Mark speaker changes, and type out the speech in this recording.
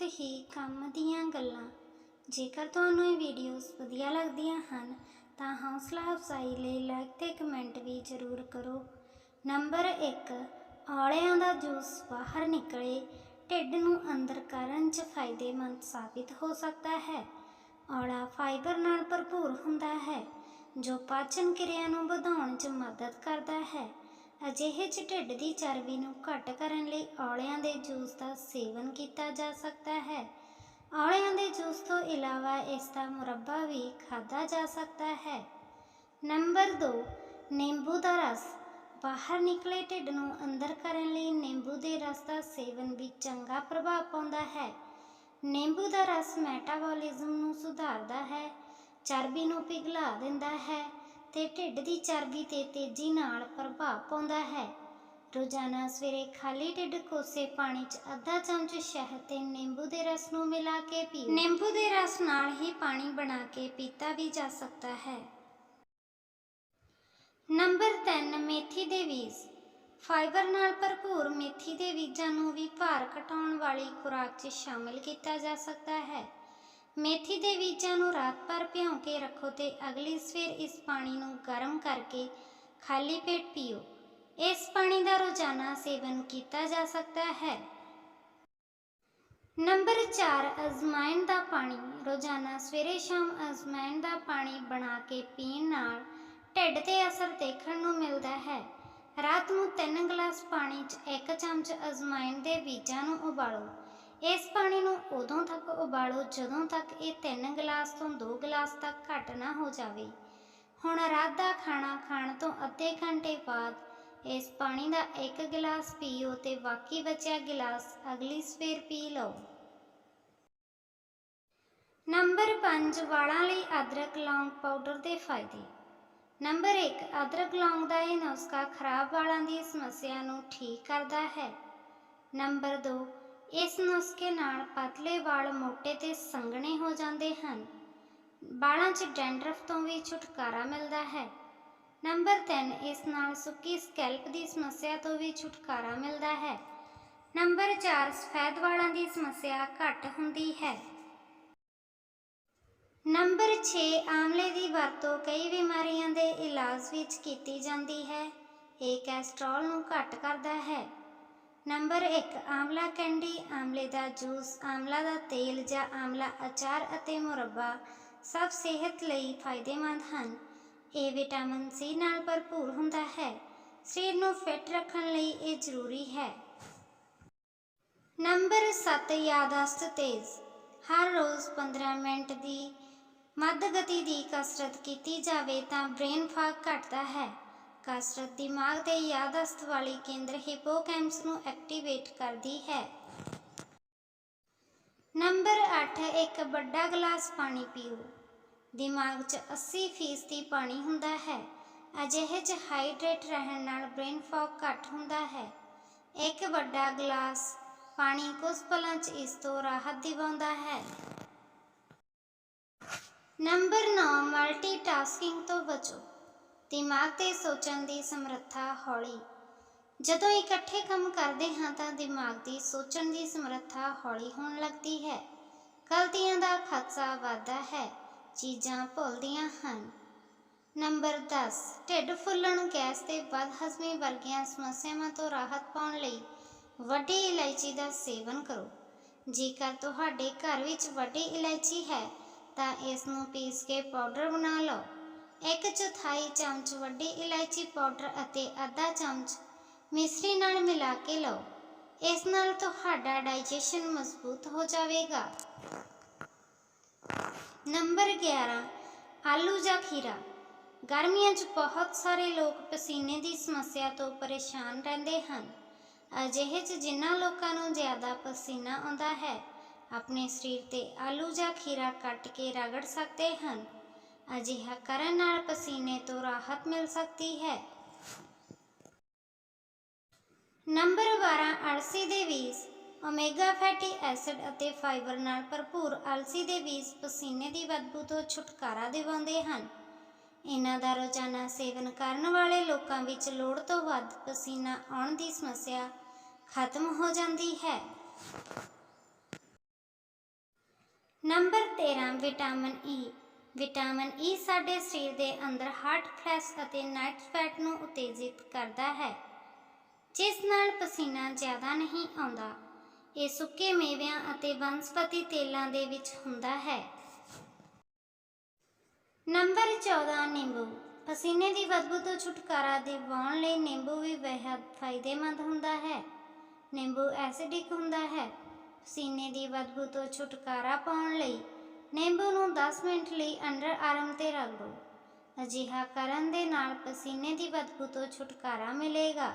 Speaker 1: ਬਹੁਤ ਹੀ ਕੰਮ ਦੀਆਂ ਗੱਲਾਂ। ਜੇਕਰ ਤੁਹਾਨੂੰ ਇਹ ਵੀਡੀਓਜ਼ ਵਧੀਆ ਲੱਗਦੀਆਂ ਹਨ, ਤਾਂ ਹੌਸਲਾ ਅਫਜ਼ਾਈ ਲਈ ਲਾਈਕ ਤੇ ਕਮੈਂਟ ਵੀ ਜ਼ਰੂਰ ਕਰੋ। ਨੰਬਰ 1 ਔਲਿਆਂ ਦਾ ਜੂਸ ਬਾਹਰ ਨਿਕਲੇ, ਢਿੱਡ ਨੂੰ ਅੰਦਰ ਕਰਨ 'ਚ ਫਾਇਦੇਮੰਦ ਸਾਬਿਤ ਹੋ ਸਕਦਾ ਹੈ। ਔਲਾ ਫਾਈਬਰ ਨਾਲ ਭਰਪੂਰ ਹੁੰਦਾ ਹੈ, ਜੋ ਪਾਚਨ ਕਿਰਿਆ ਨੂੰ ਵਧਾਉਣ 'ਚ ਮਦਦ ਕਰਦਾ ਹੈ। ਅਜਿਹੇ 'ਚ ਢਿੱਡ ਦੀ ਚਰਬੀ ਨੂੰ ਘੱਟ ਕਰਨ ਲਈ ਔਲਿਆਂ ਦੇ ਜੂਸ ਦਾ ਸੇਵਨ ਕੀਤਾ ਜਾ ਸਕਦਾ ਹੈ। ਔਲਿਆਂ ਦੇ ਜੂਸ ਤੋਂ ਇਲਾਵਾ ਇਸ ਦਾ ਮੁਰੱਬਾ ਵੀ ਖਾਧਾ ਜਾ ਸਕਦਾ ਹੈ। ਨੰਬਰ 2 ਨਿੰਬੂ ਦਾ ਰਸ। ਬਾਹਰ ਨਿਕਲੇ ਢਿੱਡ ਨੂੰ ਅੰਦਰ ਕਰਨ ਲਈ ਨਿੰਬੂ ਦੇ ਰਸ ਦਾ ਸੇਵਨ ਵੀ ਚੰਗਾ ਪ੍ਰਭਾਵ ਪਾਉਂਦਾ ਹੈ। ਨਿੰਬੂ ਦਾ ਰਸ ਮੈਟਾਬੋਲਿਜ਼ਮ ਨੂੰ ਸੁਧਾਰਦਾ ਹੈ, ਚਰਬੀ ਨੂੰ ਪਿਘਲਾ ਦਿੰਦਾ ਹੈ ਤੇ ਢਿੱਡ ਦੀ ਚਰਬੀ ਤੇ ਤੇਜ਼ੀ ਨਾਲ ਪ੍ਰਭਾਵ ਪਾਉਂਦਾ ਹੈ। ਰੋਜ਼ਾਨਾ ਸਵੇਰੇ ਖਾਲੀ ਢਿੱਡ ਕੋਸੇ ਪਾਣੀ 'ਚ ਅੱਧਾ ਚਮਚ ਸ਼ਹਿਦ ਤੇ ਨਿੰਬੂ ਦੇ ਰਸ ਨੂੰ ਮਿਲਾ ਕੇ ਪੀਓ। ਨਿੰਬੂ ਦੇ ਰਸ ਨਾਲ ਹੀ ਪਾਣੀ ਬਣਾ ਕੇ ਪੀਤਾ ਵੀ ਜਾ ਸਕਦਾ ਹੈ। ਨੰਬਰ 3 ਮੇਥੀ ਦੇ ਬੀਜ। ਫਾਈਬਰ ਨਾਲ ਭਰਪੂਰ ਮੇਥੀ ਦੇ ਬੀਜਾਂ ਨੂੰ ਵੀ ਭਾਰ ਘਟਾਉਣ ਵਾਲੀ ਖੁਰਾਕ 'ਚ ਸ਼ਾਮਿਲ ਕੀਤਾ ਜਾ ਸਕਦਾ ਹੈ। ਮੇਥੀ ਦੇ ਬੀਜਾਂ ਨੂੰ ਰਾਤ ਭਰ ਭਿਉਂ ਕੇ ਰੱਖੋ ਤੇ ਅਗਲੀ ਸਵੇਰ ਇਸ ਪਾਣੀ ਨੂੰ ਗਰਮ ਕਰਕੇ ਖਾਲੀ ਪੇਟ ਪੀਓ। ਇਸ ਪਾਣੀ ਦਾ ਰੋਜ਼ਾਨਾ ਸੇਵਨ ਕੀਤਾ ਜਾ ਸਕਦਾ ਹੈ। ਨੰਬਰ 4 ਅਜ਼ਮਾਇਨ ਦਾ ਪਾਣੀ। ਰੋਜ਼ਾਨਾ ਸਵੇਰੇ ਸ਼ਾਮ ਅਜ਼ਮਾਇਨ ਦਾ ਪਾਣੀ ਬਣਾ ਕੇ ਪੀਣ ਨਾਲ ਢਿੱਡ ਤੇ ਅਸਰ ਦੇਖਣ ਨੂੰ ਮਿਲਦਾ ਹੈ। ਰਾਤ ਨੂੰ 3 ਗਲਾਸ ਪਾਣੀ 'ਚ 1 ਚਮਚ ਅਜ਼ਮਾਇਨ ਦੇ ਬੀਜਾਂ ਨੂੰ ਉਬਾਲੋ। ਇਸ ਪਾਣੀ ਨੂੰ ਉਦੋਂ ਤੱਕ ਉਬਾਲੋ ਜਦੋਂ ਤੱਕ ਇਹ 3 ਗਲਾਸ ਤੋਂ 2 ਗਲਾਸ ਤੱਕ ਘੱਟ ਨਾ ਹੋ ਜਾਵੇ। ਹੁਣ ਰਾਤ ਦਾ ਖਾਣਾ ਖਾਣ ਤੋਂ ਅੱਧੇ ਘੰਟੇ ਬਾਅਦ ਇਸ ਪਾਣੀ ਦਾ 1 ਗਲਾਸ ਪੀਓ ਤੇ ਬਾਕੀ ਬਚਿਆ ਗਲਾਸ ਅਗਲੀ ਸਵੇਰ ਪੀ ਲਓ। ਨੰਬਰ 5 ਵਾਲਾਂ ਲਈ ਅਦਰਕ ਲੌਂਗ ਪਾਊਡਰ ਦੇ ਫਾਇਦੇ। ਨੰਬਰ 1 ਅਦਰਕ ਲੌਂਗ ਦਾ ਇਹ ਨੁਸਖਾ ਖਰਾਬ ਵਾਲਾਂ ਦੀ ਸਮੱਸਿਆ ਨੂੰ ਠੀਕ ਕਰਦਾ ਹੈ। ਨੰਬਰ 2 ਇਸ ਨੁਸਖੇ ਨਾਲ ਪਤਲੇ ਵਾਲ ਮੋਟੇ ਤੇ ਸੰਘਣੇ ਹੋ ਜਾਂਦੇ ਹਨ। ਵਾਲਾਂ 'ਚ ਡੈਂਡਰਫ ਤੋਂ ਵੀ ਛੁਟਕਾਰਾ ਮਿਲਦਾ ਹੈ। ਨੰਬਰ 3 ਇਸ ਨਾਲ ਸੁੱਕੀ ਸਕੈਲਪ ਦੀ ਸਮੱਸਿਆ ਤੋਂ ਵੀ ਛੁਟਕਾਰਾ ਮਿਲਦਾ ਹੈ। ਨੰਬਰ 4 ਸਫੈਦ ਵਾਲਾਂ ਦੀ ਸਮੱਸਿਆ ਘੱਟ ਹੁੰਦੀ ਹੈ। ਨੰਬਰ 6 ਆਮਲੇ ਦੀ ਵਰਤੋਂ ਕਈ ਬਿਮਾਰੀਆਂ ਦੇ ਇਲਾਜ ਵਿੱਚ ਕੀਤੀ ਜਾਂਦੀ ਹੈ। ਇਹ ਕੈਸਟਰੋਲ ਨੂੰ ਘੱਟ ਕਰਦਾ ਹੈ। ਨੰਬਰ 1 ਆਮਲਾ ਕੈਂਡੀ ਆਮਲੇ ਦਾ ਜੂਸ ਆਮਲਾ ਦਾ ਤੇਲ ਜਾਂ ਆਮਲਾ ਅਚਾਰ ਅਤੇ ਮੁਰੱਬਾ ਸਭ ਸਿਹਤ ਲਈ ਫਾਇਦੇਮੰਦ ਹਨ। ਇਹ ਵਿਟਾਮਿਨ ਸੀ ਨਾਲ ਭਰਪੂਰ ਹੁੰਦਾ ਹੈ। ਸਰੀਰ ਨੂੰ ਫਿੱਟ ਰੱਖਣ ਲਈ ਇਹ ਜ਼ਰੂਰੀ ਹੈ। ਨੰਬਰ 7 ਯਾਦਾਸ਼ਤ ਤੇਜ਼। ਹਰ ਰੋਜ਼ 15 ਮਿੰਟ ਦੀ ਮੱਧ ਗਤੀ ਦੀ ਕਸਰਤ ਕੀਤੀ ਜਾਵੇ ਤਾਂ ਬ੍ਰੇਨ ਫਾਗ ਘਟਦਾ ਹੈ। ਕਸਰਤ ਦਿਮਾਗ ਦੇ ਯਾਦਸ਼ਤ ਵਾਲੀ ਕੇਂਦਰ ਹਿਪੋਕੈਂਪਸ ਨੂੰ ਐਕਟੀਵੇਟ ਕਰਦੀ ਹੈ। ਨੰਬਰ 8 ਇੱਕ ਵੱਡਾ ਗਲਾਸ ਪਾਣੀ ਪੀਓ। ਦਿਮਾਗ 'ਚ 80% ਪਾਣੀ ਹੁੰਦਾ ਹੈ। ਅਜਿਹੇ 'ਚ ਹਾਈਡਰੇਟ ਰਹਿਣ ਨਾਲ ਬ੍ਰੇਨ ਫੌਗ ਘੱਟ ਹੁੰਦਾ ਹੈ। ਇੱਕ ਵੱਡਾ ਗਲਾਸ ਪਾਣੀ ਕੁਝ ਪਲਾਂ 'ਚ ਇਸ ਤੋਂ ਰਾਹਤ ਦਿਵਾਉਂਦਾ ਹੈ। ਨੰਬਰ 9 ਮਲਟੀਟਾਸਕਿੰਗ ਤੋਂ ਬਚੋ। ਦਿਮਾਗ ਤੇ ਸੋਚਣ ਦੀ ਸਮਰੱਥਾ ਹੌਲੀ। ਜਦੋਂ ਇਕੱਠੇ ਕੰਮ ਕਰਦੇ ਹਾਂ ਤਾਂ ਦਿਮਾਗ ਦੀ ਸੋਚਣ ਦੀ ਸਮਰੱਥਾ ਹੌਲੀ ਹੋਣ ਲੱਗਦੀ ਹੈ। ਗਲਤੀਆਂ ਦਾ ਖਤਰਾ ਵੱਧਦਾ ਹੈ, ਚੀਜ਼ਾਂ ਭੁੱਲਦੀਆਂ ਹਨ। ਨੰਬਰ 10 ਢਿੱਡ ਫੁੱਲਣ ਗੈਸ ਤੇ ਬਦਹਜ਼ਮੀ ਵਰਗੀਆਂ ਸਮੱਸਿਆਵਾਂ ਤੋਂ ਰਾਹਤ ਪਾਉਣ ਲਈ ਵੱਡੀ ਇਲਾਇਚੀ ਦਾ ਸੇਵਨ ਕਰੋ। ਜੇਕਰ ਤੁਹਾਡੇ ਘਰ ਵਿੱਚ ਵੱਡੀ ਇਲਾਇਚੀ ਹੈ ਤਾਂ ਇਸ ਨੂੰ ਪੀਸ ਕੇ ਪਾਊਡਰ ਬਣਾ ਲਓ। ਇੱਕ ਚੌਥਾਈ ਚਮਚ ਵੱਡੀ ਇਲਾਇਚੀ ਪਾਊਡਰ ਅਤੇ ਅੱਧਾ ਚਮਚ ਮਿਸਰੀ ਨਾਲ ਮਿਲਾ ਕੇ ਲਓ। ਇਸ ਨਾਲ ਤੁਹਾਡਾ ਡਾਈਜੈਸ਼ਨ ਮਜ਼ਬੂਤ ਹੋ ਜਾਵੇਗਾ। ਨੰਬਰ 11 ਆਲੂ ਜਾਂ ਖੀਰਾ। ਗਰਮੀਆਂ 'ਚ ਬਹੁਤ ਸਾਰੇ ਲੋਕ ਪਸੀਨੇ ਦੀ ਸਮੱਸਿਆ ਤੋਂ ਪਰੇਸ਼ਾਨ ਰਹਿੰਦੇ ਹਨ। ਅਜਿਹੇ 'ਚ ਜਿਨ੍ਹਾਂ ਲੋਕਾਂ ਨੂੰ ਜ਼ਿਆਦਾ ਪਸੀਨਾ ਆਉਂਦਾ ਹੈ, ਆਪਣੇ ਸਰੀਰ ਤੇ ਆਲੂ ਜਾਂ ਖੀਰਾ ਕੱਟ ਕੇ ਰਗੜ ਸਕਦੇ ਹਨ। ਅਜਿਹਾ ਕਰਨ ਨਾਲ ਪਸੀਨੇ ਤੋਂ ਰਾਹਤ ਮਿਲ ਸਕਦੀ ਹੈ। ਨੰਬਰ 12 ਅਲਸੀ ਦੇ ਬੀਜ। ਓਮੇਗਾ ਫੈਟੀ ਐਸਿਡ ਅਤੇ ਫਾਈਬਰ ਨਾਲ ਭਰਪੂਰ ਅਲਸੀ ਦੇ ਬੀਜ ਪਸੀਨੇ ਦੀ ਬਦਬੂ ਤੋਂ ਛੁਟਕਾਰਾ ਦਿਵਾਉਂਦੇ ਹਨ। ਇਹਨਾਂ ਦਾ ਰੋਜ਼ਾਨਾ ਸੇਵਨ ਕਰਨ ਵਾਲੇ ਲੋਕਾਂ ਵਿੱਚ ਲੋੜ ਤੋਂ ਵੱਧ ਪਸੀਨਾ ਆਉਣ ਦੀ ਸਮੱਸਿਆ ਖਤਮ ਹੋ ਜਾਂਦੀ ਹੈ। Number 13 vitamin E. Vitamin E ਸਾਡੇ ਸਰੀਰ ਦੇ ਅੰਦਰ ਹਾਰਟ ਫਲੈਸ਼ ਅਤੇ ਨਾਈਟ ਫੈਟ ਨੂੰ ਉਤੇਜਿਤ ਕਰਦਾ ਹੈ, ਜਿਸ ਨਾਲ ਪਸੀਨਾ ਜ਼ਿਆਦਾ ਨਹੀਂ ਆਉਂਦਾ। ਇਹ ਸੁੱਕੇ ਮੇਵਿਆਂ ਅਤੇ ਬਨਸਪਤੀ ਤੇਲਾਂ ਦੇ ਵਿੱਚ ਹੁੰਦਾ ਹੈ। ਨੰਬਰ 14 ਨਿੰਬੂ। ਪਸੀਨੇ ਦੀ ਬਦਬੂ ਤੋਂ ਛੁਟਕਾਰਾ ਦਿਵਾਉਣ ਲਈ ਨਿੰਬੂ ਵੀ ਬੇहद ਫਾਇਦੇਮੰਦ ਹੁੰਦਾ ਹੈ। ਨਿੰਬੂ ਐਸਿਡਿਕ ਹੁੰਦਾ ਹੈ। ਪਸੀਨੇ ਦੀ ਬਦਬੂ ਤੋਂ ਛੁਟਕਾਰਾ ਪਾਉਣ ਲਈ ਨਿੰਬੂ ਨੂੰ 10 ਮਿੰਟ ਲਈ ਅੰਡਰ ਆਰਮ ਤੇ ਰੱਖ ਦਿਓ ਅਜਿਹਾ ਕਰਨ ਦੇ ਨਾਲ ਪਸੀਨੇ ਦੀ ਬਦਬੂ ਤੋਂ ਛੁਟਕਾਰਾ ਮਿਲੇਗਾ।